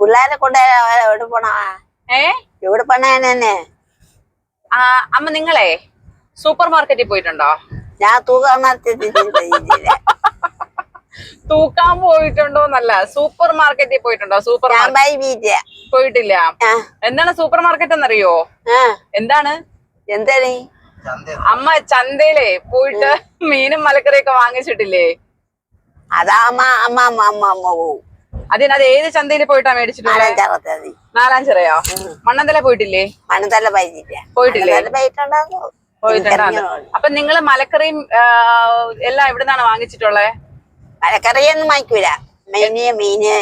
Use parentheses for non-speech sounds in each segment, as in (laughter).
പിള്ളേരെ കൊണ്ട് എവിടെ പോണാ? ഏ? എവിടെ പോണേനെ ആ അമ്മ നിങ്ങളെ സൂപ്പർ മാർക്കറ്റിൽ പോയിട്ടുണ്ടോ? ഞാൻ തൂക്കാൻ തൂക്കാൻ പോയിട്ടുണ്ടോ എന്നല്ല സൂപ്പർ മാർക്കറ്റിൽ പോയിട്ടുണ്ടോ? സൂപ്പർ വൈകിട്ട പോയിട്ടില്ല. എന്താണ് സൂപ്പർ മാർക്കറ്റ് എന്നറിയോ? എന്താണ്? എന്താണ് അമ്മ ചന്തയിലെ പോയിട്ട് മീനും മലക്കറിയൊക്കെ വാങ്ങിച്ചിട്ടില്ലേ? അതാ അമ്മ അമ്മ അമ്മ അമ്മ അമ്മ പോവും അതിനത് ഏത് ചന്തയിൽ പോയിട്ടാ മേടിച്ചിട്ടുള്ളത് നാലാം നാലാഞ്ചിറയോ? മണ്ണന്തല പോയിട്ടില്ലേ? മണ്ണന്തല പോയിട്ടില്ലേ. വൈകിട്ടുണ്ടാകും പോയിട്ടുണ്ടാണ് അപ്പൊ നിങ്ങൾ മലക്കറിയും എല്ലാം എവിടുന്നാണ് വാങ്ങിച്ചിട്ടുള്ളത് മലക്കറിയൊന്നും വാങ്ങിക്കൂല. മീന് മീന്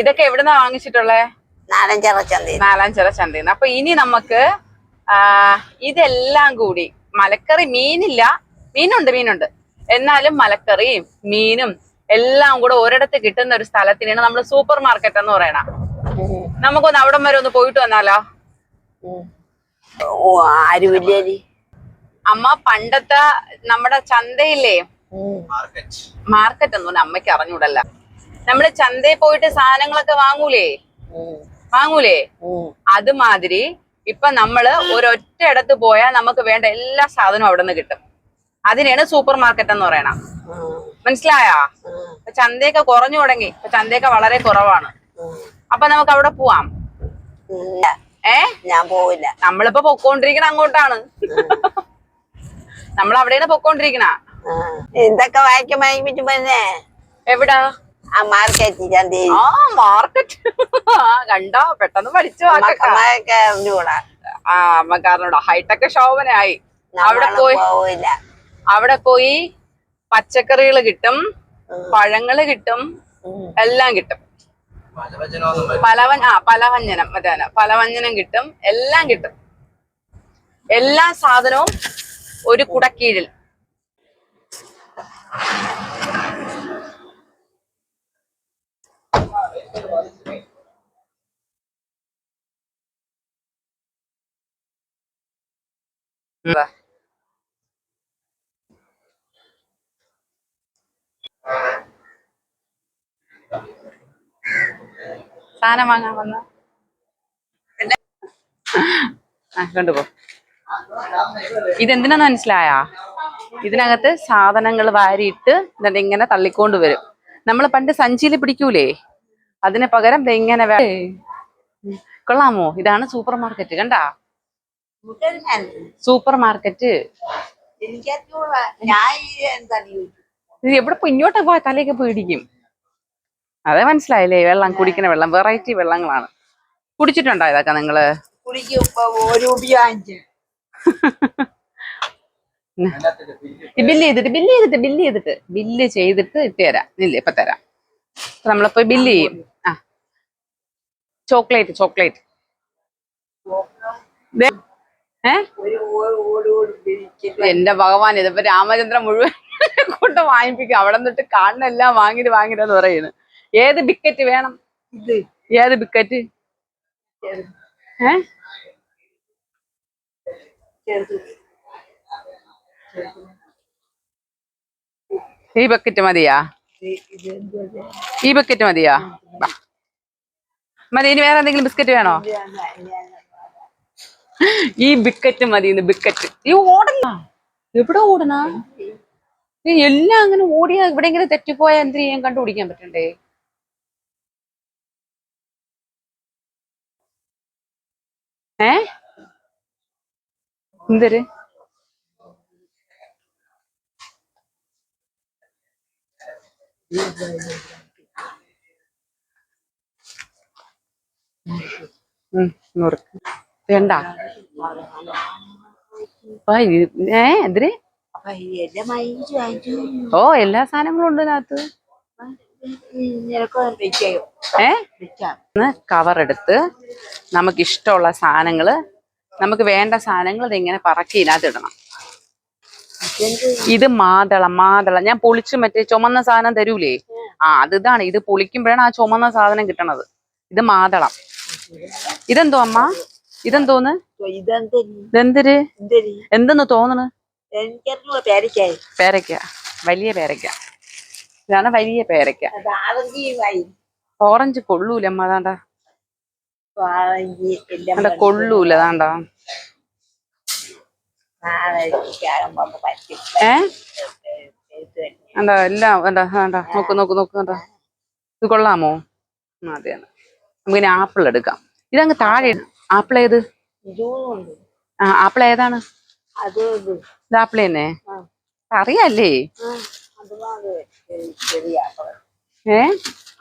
ഇതൊക്കെ എവിടുന്നാ വാങ്ങിച്ചിട്ടുള്ളത് നാലഞ്ചറ ചന്തയിൽ നാലാഞ്ചിറ ചന്തയിൽ അപ്പൊ ഇനി നമുക്ക് ഇതെല്ലാം കൂടി മലക്കറി മീനില്ല. മീനുണ്ട് മീനുണ്ട്. എന്നാലും മലക്കറിയും മീനും എല്ലാം കൂടെ ഒരിടത്ത് കിട്ടുന്ന ഒരു സ്ഥലത്തിനാണ് നമ്മൾ സൂപ്പർ മാർക്കറ്റ് എന്ന് പറയണ. നമുക്കൊന്ന് അവിടം വരെ ഒന്ന് പോയിട്ട് വന്നാലോ? അമ്മ പണ്ടത്തെ നമ്മുടെ ചന്തയില്ലേ? മാർക്കറ്റ്. എന്ന് പറഞ്ഞാൽ അമ്മയ്ക്ക് അറിഞ്ഞൂടല്ല. നമ്മൾ ചന്തയിൽ പോയിട്ട് സാധനങ്ങളൊക്കെ വാങ്ങൂലേ? വാങ്ങൂലേ? അതുമാതിരി ഇപ്പൊ നമ്മൾ ഒരൊറ്റ ഇടത്ത് പോയാൽ നമുക്ക് വേണ്ട എല്ലാ സാധനവും അവിടെ നിന്ന് കിട്ടും. അതിനെയാണ് സൂപ്പർ മാർക്കറ്റ് എന്ന് പറയണ. മനസ്സിലായോ? ഇപ്പൊ ചന്തയൊക്കെ കുറഞ്ഞു തുടങ്ങി. ഇപ്പൊ ചന്തയൊക്കെ വളരെ കുറവാണ്. അപ്പൊ നമുക്ക് അവിടെ പോവാം. ഏ? ഞാൻ പോവില്ല. നമ്മളിപ്പോ പൊക്കോണ്ടിരിക്കണ അങ്ങോട്ടാണ്. നമ്മൾ അവിടെയാണ് പൊക്കോണ്ടിരിക്കണ. എന്തൊക്കെ വായിക്കാൻ വാങ്ങിപ്പിച്ചു പിന്നെ? എവിടാ? ആ മാർക്കറ്റ് ചന്തയിൽ. ആ മാർക്കറ്റ്. കണ്ടോ? പെട്ടെന്ന് പഠിച്ചു ആ അമ്മക്കാരനോട് ഹൈടെക് ശോഭനയായി അവിടെ പോയി. അവിടെ പോയി പച്ചക്കറികൾ കിട്ടും പഴങ്ങൾ കിട്ടും എല്ലാം കിട്ടും. പലവൻ ആ പലവ്യഞ്ജനം മറ്റേ പലവ്യഞ്ജനം കിട്ടും എല്ലാം കിട്ടും. എല്ലാ സാധനവും ഒരു കുടക്കീഴിൽ. എന്താ? സാധനം വാങ്ങാൻ വന്ന. കണ്ടുപോ ഇതെന്തിനാന്ന് മനസ്സിലായാ? ഇതിനകത്ത് സാധനങ്ങൾ വാരിയിട്ട് എന്നിട്ട് ഇങ്ങനെ തള്ളിക്കൊണ്ട് വരും. നമ്മൾ പണ്ട് സഞ്ചിയിൽ പിടിക്കൂലേ? അതിന് പകരം ഇങ്ങനെ കൊള്ളാമോ? ഇതാണ് സൂപ്പർ മാർക്കറ്റ് കണ്ടാ സൂപ്പർ മാർക്കറ്റ് ഇത് എവിടെ ഇങ്ങോട്ടൊക്കെ ഇങ്ങോട്ട് പോയ തലയൊക്കെ പേടിക്കും. അതെ മനസ്സിലായില്ലേ? വെള്ളം കുടിക്കുന്ന വെള്ളം വെറൈറ്റി വെള്ളങ്ങളാണ്. കുടിച്ചിട്ടുണ്ടോ ഇതൊക്കെ നിങ്ങൾ? ബില്ല് ചെയ്തിട്ട് ബില്ല് ചെയ്തിട്ട് ബില്ല് ചെയ്തിട്ട് ബില്ല് ചെയ്തിട്ട് ഇട്ട് തരാം. ഇല്ല ഇപ്പൊ തരാം. നമ്മളിപ്പോ ബില്ല് ചെയ്യും. ആ. Chocolate chocolate. ഏ? എന്റെ ഭഗവാൻ ഇതിപ്പോ രാമചന്ദ്രൻ മുഴുവൻ (laughs) കൊണ്ട് വാങ്ങിപ്പിക്കും. അവിടെ നിന്നിട്ട് കാണുന്നെല്ലാം വാങ്ങിട്ട് വാങ്ങിട്ടെന്ന് പറയുന്നു ഏത് ബിക്കറ്റ് വേണം? ഏത് ബിക്കറ്റ്? ഏ? ഈ ബക്കറ്റ് മതിയാ? ഈ ബക്കറ്റ് മതിയാ. മതി ഇനി വേറെ എന്തെങ്കിലും ബിസ്ക്കറ്റ് വേണോ? ഈ ബിക്കറ്റ് മതി ഇന്ന് ബിക്കറ്റ്. ഈ ഓടല്ല എവിടെ ഓടണ എല്ലാം അങ്ങനെ ഓടിയാ എവിടെയെങ്കിലും തെറ്റിപ്പോയാ എന്ത് ചെയ്യാൻ കണ്ടുപിടിക്കാൻ പറ്റണ്ടേ? ഏ? എന്തൊരു? നുറുക്ക്. വേണ്ട. ഏ എന്തിന്? ഓ എല്ലാ സാധനങ്ങളും ഉണ്ട് ഇതിനകത്ത്. ഏ? കവർ എടുത്ത് നമുക്ക് ഇഷ്ടമുള്ള സാധനങ്ങൾ നമുക്ക് വേണ്ട സാധനങ്ങൾ ഇതിങ്ങനെ പറക്കി ഇതിനകത്ത് ഇടണം ഇത് മാതളം മാതളം. ഞാൻ പൊളിച്ച് മറ്റേ ചുമന്ന സാധനം തരൂലേ? ആ അത് ഇതാണ് ഇത് പൊളിക്കുമ്പോഴാണ് ആ ചുമന്ന സാധനം കിട്ടണത്. ഇത് മാതളം. ഇതെന്തോ അമ്മ? ഇതെന്തോന്ന്? ഇതെന്തര്? എന്തെന്ന് തോന്നണ്? പേരയ്ക്ക. വലിയ പേരയ്ക്ക. ഇതാണ് വലിയ പേരക്ക ഓറഞ്ച് കൊള്ളൂല അമ്മ അതാണ്ട. എല്ലാം കൊള്ളൂല അതാണ്ടാ. ഏ? എന്താ എല്ലാം എന്താ വേണ്ട നോക്ക് നോക്ക് നോക്ക് എന്താ ഇത് കൊള്ളാമോ? നമുക്ക് നമുക്കിനി ആപ്പിൾ എടുക്കാം. ഇതങ്ങ് താഴെ. ആപ്പിൾ ഏത്? ആ ആപ്പിൾ ഏതാണ്? അത് ആപ്പിൾ തന്നെ. അറിയാല്ലേ? ഏ?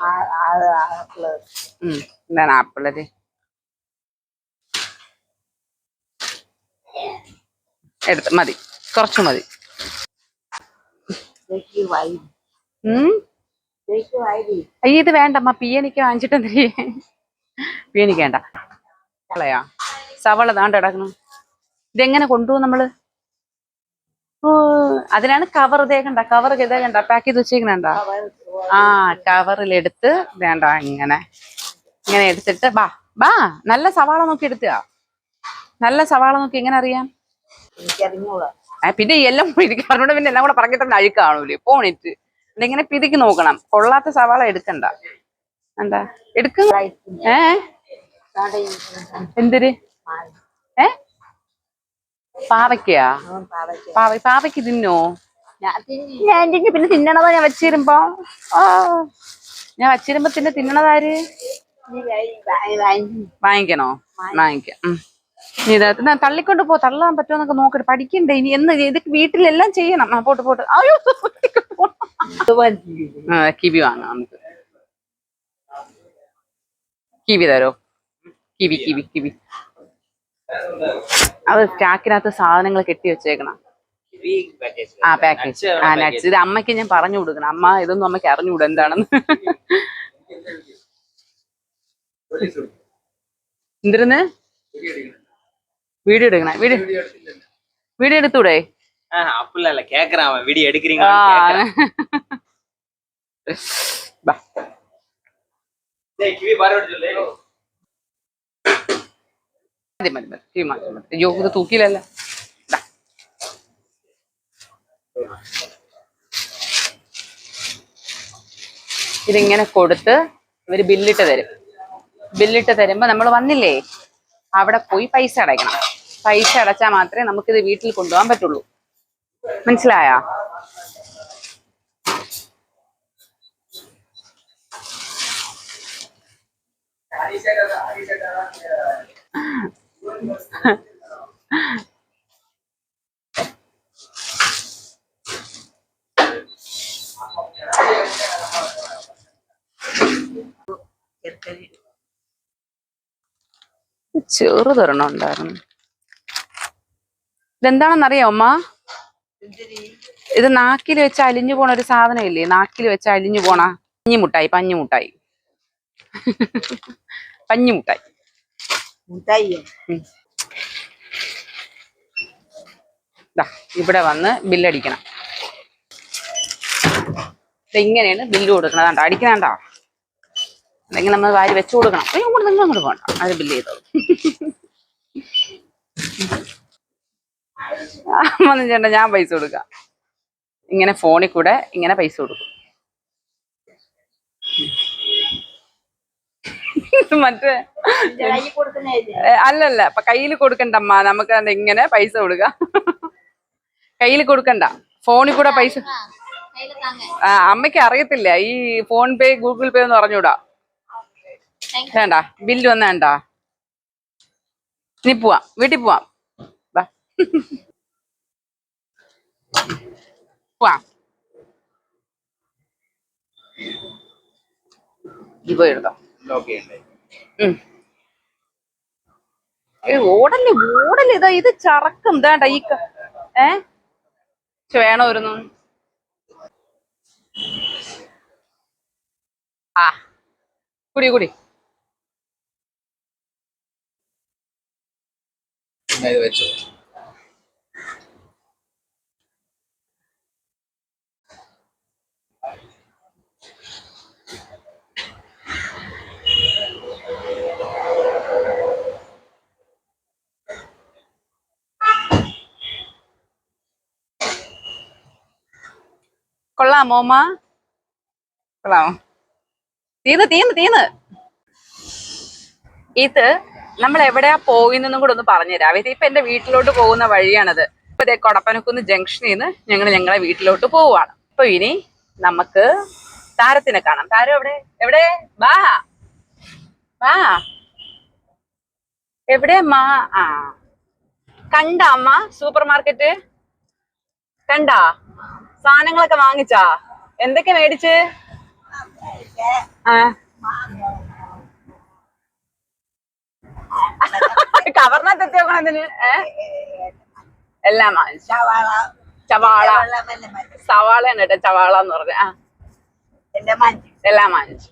ആ- ആ- ആപ്പിൾ. ഉം എന്താണ് ആപ്പിൾ അല്ലേ എടുത്ത് മതി. കുറച്ച് മതി. അയ്യ ഇത് വേണ്ടമ്മ പിയനിക്ക് വാങ്ങിച്ചിട്ട് എന്തിരി പിയനിക്ക് വേണ്ട. കളയാ സവള കിടക്കണം ഇതെങ്ങനെ കൊണ്ടുപോകും നമ്മൾ? ഓ അതിനാണ് കവർ ഇതേക്കണ്ട കവർ ഇതേക്കണ്ട പാക്ക് ചെയ്ത് വെച്ചേക്കണണ്ട? ആ കവറിലെടുത്ത് വേണ്ട ഇങ്ങനെ. ഇങ്ങനെ എടുത്തിട്ട് ബാ ബാ നല്ല സവാള നോക്കി എടുത്തുക നല്ല സവാള നോക്കി എങ്ങനെ അറിയാം? പിന്നെ എല്ലാം പിരിക്കാറുണ്ട് പിന്നെ എല്ലാം കൂടെ പറഞ്ഞിട്ട് അഴുക്ക് കാണൂലേ. പോണിട്ട് ഇങ്ങനെ പിരിക്ക് നോക്കണം. കൊള്ളാത്ത സവാള എടുക്കണ്ട. എന്താ എടുക്ക. ഏ? എന്തിര് പാവയ്ക്കയാ? പാവ പാവയ്ക്ക് തിന്നോ? ഞാൻ തിന്നി. ഞാൻ തിന്നു. പിന്നെ തിന്നണതാ ഞാൻ വെച്ചിരുമ്പോ. ആ. ഞാൻ വെച്ചിരുമ്പോ പിന്നെ തിന്നണതാര്? വാങ്ങിക്കണോ? വാങ്ങിക്കാം. ഇത് തള്ളിക്കൊണ്ട് പോ തള്ളാൻ പറ്റുമോന്നൊക്കെ നോക്കട്ടെ. പഠിക്കണ്ടേ ഇനി എന്ന് ഇത് വീട്ടിലെല്ലാം ചെയ്യണം. ആ പോട്ട് പോട്ട്. അയ്യോ ആ, കിവി വാങ്ങാം നമുക്ക്. കിവി തരോ? Kiwi kiwi kiwi. അത് ചാക്കിനകത്ത് സാധനങ്ങൾ കെട്ടി വെച്ചേക്കണം ആ പാക്കേജ് ആ നട്സ് ഇത് അമ്മയ്ക്ക് ഞാൻ പറഞ്ഞു കൊടുക്കണം അമ്മ ഇതൊന്നും അമ്മയ്ക്ക് അറിഞ്ഞുകൂടാ എന്താണെന്ന് എന്തിരുന്ന് വീഡിയോ എടുക്കണേ വീഡിയോ വീഡിയോ എടുത്തൂടെ அப்படிலாம் இல்ல கேக்குறான் அவன் வீடியோ எடுக்கிறீங்க ആ ബാ கிவி பாரு சொல்லு മതി മതി മതി ഈ മതി മതി അയ്യോ ഇത് തൂക്കിയില്ലല്ല. ഇതിങ്ങനെ കൊടുത്ത് ഇവർ ബില്ലിട്ട് തരും. ബില്ലിട്ട് തരുമ്പോ നമ്മൾ വന്നില്ലേ? അവിടെ പോയി പൈസ അടയ്ക്കണം. പൈസ അടച്ചാൽ മാത്രമേ നമുക്കിത് വീട്ടിൽ കൊണ്ടുപോകാൻ പറ്റുള്ളൂ. മനസ്സിലായോ? ചെറുതൊരെണ്ണം ഉണ്ടായിരുന്നു. ഇതെന്താണെന്നറിയോ അമ്മ? ഇത് നാക്കിൽ വെച്ച് അലിഞ്ഞു പോണ ഒരു സാധനം ഇല്ലേ നാക്കിൽ വെച്ച് അലിഞ്ഞു പോണ പഞ്ഞിമുട്ടായി പഞ്ഞിമുട്ടായി. പഞ്ഞിമുട്ടായി. മുട്ടായിയോ? ഇവിടെ വന്ന് ബില്ലടിക്കണം. ഇങ്ങനെയാണ് ബില്ല് കൊടുക്കുന്നത്. കണ്ടോ അടിക്കണണ്ട? അല്ലെങ്കിൽ നമ്മൾ വാരി വെച്ചു കൊടുക്കണം. അയ്യോ ഇങ്ങോട്ട് നിങ്ങൾ അങ്ങോട്ട് പോകണ്ട. അത് ബില്ല് ചെയ്തോളൂ വന്നു ചേട്ടാ ഞാൻ പൈസ കൊടുക്കാം. ഇങ്ങനെ ഫോണിൽ കൂടെ ഇങ്ങനെ പൈസ കൊടുക്കും. (laughs) മറ്റേ അല്ലല്ല കയ്യിൽ കൊടുക്കണ്ട അമ്മ നമുക്ക് ഇങ്ങനെ പൈസ കൊടുക്ക. കയ്യിൽ കൊടുക്കണ്ട. ഫോണിൽ കൂടെ പൈസ ആ അമ്മയ്ക്ക് അറിയത്തില്ല. ഈ ഫോൺ പേ ഗൂഗിൾ പേ എന്ന് പറഞ്ഞൂടാ വേണ്ട ബില്ല് വന്ന വേണ്ട. ഇനി പോവാം വീട്ടിൽ പോവാം. പോവാം. ഇപ്പൊ എടുത്തോ സ്റ്റോക്ക് ഓടൽ ഓടൽ ഇതാ ഇത് ചറക്കും. ഇതാണ്ട ഈ ഏ? വേണോ ആ കുടി കുടി. വെച്ചോ. കൊള്ളാമോ അമ്മ കൊള്ളാമോ തീന്ന് തീന്ന് തീന്ന് ഇത് നമ്മൾ എവിടെയാ പോയിന്നും കൂടെ ഒന്ന് പറഞ്ഞുതരാം. ഇത് ഇപ്പൊ എന്റെ വീട്ടിലോട്ട് പോകുന്ന വഴിയാണത്. ഇപ്പൊ ഇതേ കൊടപ്പനക്കുന്ന് ജംഗ്ഷനിൽ നിന്ന് ഞങ്ങൾ ഞങ്ങളെ വീട്ടിലോട്ട് പോവുകയാണ് അപ്പൊ ഇനി നമുക്ക് താരത്തിനെ കാണാം. താരം എവിടെ? എവിടെ? ബാ ബാ എവിടെ മാ ആ. കണ്ട അമ്മ? സൂപ്പർ മാർക്കറ്റ് കണ്ടാ? സാധനങ്ങളൊക്കെ വാങ്ങിച്ചാ? എന്തൊക്കെ മേടിച്ച്? കവർണത്ത് എത്തിയോക്കണതിന് എല്ലാം ചവാള. സവാളയാണ് കേട്ടോ ചവാള എന്ന് പറഞ്ഞ എല്ലാം വാങ്ങിച്ചു.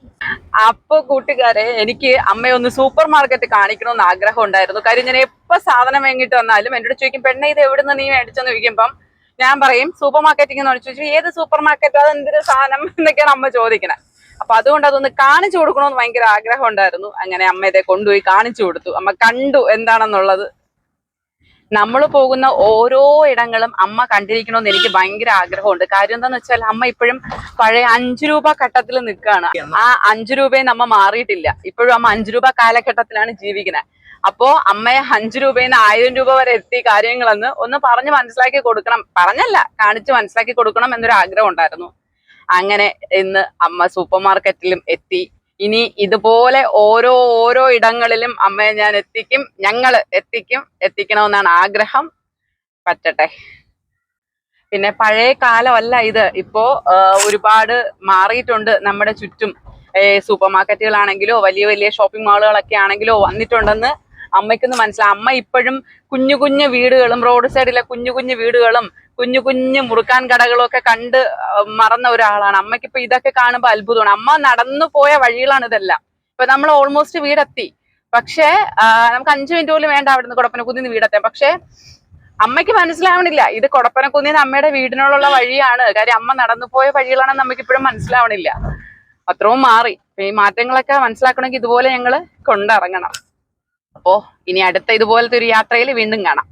അപ്പൊ കൂട്ടുകാരെ എനിക്ക് അമ്മയെ ഒന്ന് സൂപ്പർ മാർക്കറ്റ് കാണിക്കണമെന്ന് ആഗ്രഹം ഉണ്ടായിരുന്നു. കാര്യം ഞാൻ എപ്പോ സാധനം വാങ്ങിട്ട് വന്നാലും എന്നോട് ചോദിക്കും പെണ്ണെ ഇത് എവിടുന്ന് നീ മേടിച്ചെന്ന് ചോദിക്കുമ്പം ഞാൻ പറയും സൂപ്പർ മാർക്കറ്റിംഗ് എന്ന് ചോദിച്ചു ഏത് സൂപ്പർ മാർക്കറ്റ് അത് എന്തൊരു സാധനം എന്നൊക്കെയാണ് അമ്മ ചോദിക്കണേ. അപ്പൊ അതുകൊണ്ട് അതൊന്ന് കാണിച്ചു കൊടുക്കണമെന്ന് ഭയങ്കര ആഗ്രഹം ഉണ്ടായിരുന്നു അങ്ങനെ അമ്മ ഇതേ കൊണ്ടുപോയി കാണിച്ചു കൊടുത്തു. അമ്മ കണ്ടു എന്താണെന്നുള്ളത്. നമ്മൾ പോകുന്ന ഓരോ ഇടങ്ങളും അമ്മ കണ്ടിരിക്കണമെന്ന് എനിക്ക് ഭയങ്കര ആഗ്രഹമുണ്ട്. കാര്യം എന്താന്ന് വെച്ചാൽ അമ്മ ഇപ്പോഴും പഴയ അഞ്ചു രൂപ ഘട്ടത്തിൽ നിൽക്കുകയാണ് ആ അഞ്ചു രൂപയും നമ്മ മാറിയിട്ടില്ല. ഇപ്പോഴും അമ്മ അഞ്ചു രൂപ കാലഘട്ടത്തിലാണ് ജീവിക്കുന്നത് അപ്പോ അമ്മയെ അഞ്ചു രൂപയിൽ നിന്ന് ആയിരം രൂപ വരെ എത്തി കാര്യങ്ങളെന്ന് ഒന്ന് പറഞ്ഞ് മനസ്സിലാക്കി കൊടുക്കണം. പറഞ്ഞല്ല കാണിച്ച് മനസ്സിലാക്കി കൊടുക്കണം എന്നൊരു ആഗ്രഹം ഉണ്ടായിരുന്നു. അങ്ങനെ ഇന്ന് അമ്മ സൂപ്പർ മാർക്കറ്റിലും എത്തി. ഇനി ഇതുപോലെ ഓരോ ഓരോ ഇടങ്ങളിലും അമ്മയെ ഞാൻ എത്തിക്കും ഞങ്ങൾ എത്തിക്കും എത്തിക്കണമെന്നാണ് ആഗ്രഹം. പറ്റട്ടെ. പിന്നെ പഴയ കാലമല്ല ഇത്. ഇപ്പോ ഒരുപാട് മാറിയിട്ടുണ്ട് നമ്മുടെ ചുറ്റും. സൂപ്പർ മാർക്കറ്റുകളാണെങ്കിലോ വലിയ വലിയ ഷോപ്പിംഗ് മാളുകളൊക്കെ ആണെങ്കിലോ വന്നിട്ടുണ്ടെന്ന് അമ്മയ്ക്കൊന്ന് മനസ്സിലായി. അമ്മ ഇപ്പോഴും കുഞ്ഞു കുഞ്ഞു വീടുകളും റോഡ് സൈഡിലെ കുഞ്ഞു കുഞ്ഞു വീടുകളും കുഞ്ഞു കുഞ്ഞു മുറുക്കാൻ കടകളൊക്കെ കണ്ട് മറന്ന ഒരാളാണ്. അമ്മയ്ക്ക് ഇപ്പൊ ഇതൊക്കെ കാണുമ്പോൾ അത്ഭുതമാണ്. അമ്മ നടന്നു പോയ വഴികളാണ് ഇതെല്ലാം. ഇപ്പൊ നമ്മൾ ഓൾമോസ്റ്റ് വീടെത്തി. പക്ഷേ നമുക്ക് അഞ്ചു മിനിറ്റ് പോലും വേണ്ട അവിടുന്ന് കുടപ്പനക്കുന്നിന്ന് വീടെത്താൻ. പക്ഷേ അമ്മയ്ക്ക് മനസ്സിലാവണില്ല. ഇത് കൊടപ്പനക്കുന്നിന്ന് അമ്മയുടെ വീടിനോടുള്ള വഴിയാണ്. കാര്യം അമ്മ നടന്നു പോയ വഴികളാണെന്ന് നമുക്ക് ഇപ്പോഴും മനസ്സിലാവണില്ല. അത്രയും മാറി. ഈ മാറ്റങ്ങളൊക്കെ മനസ്സിലാക്കണമെങ്കിൽ ഇതുപോലെ ഞങ്ങൾ കൊണ്ടിറങ്ങണം. അപ്പോ ഇനി അടുത്ത ഇതുപോലത്തെ ഒരു യാത്രയിൽ വീണ്ടും കാണാം.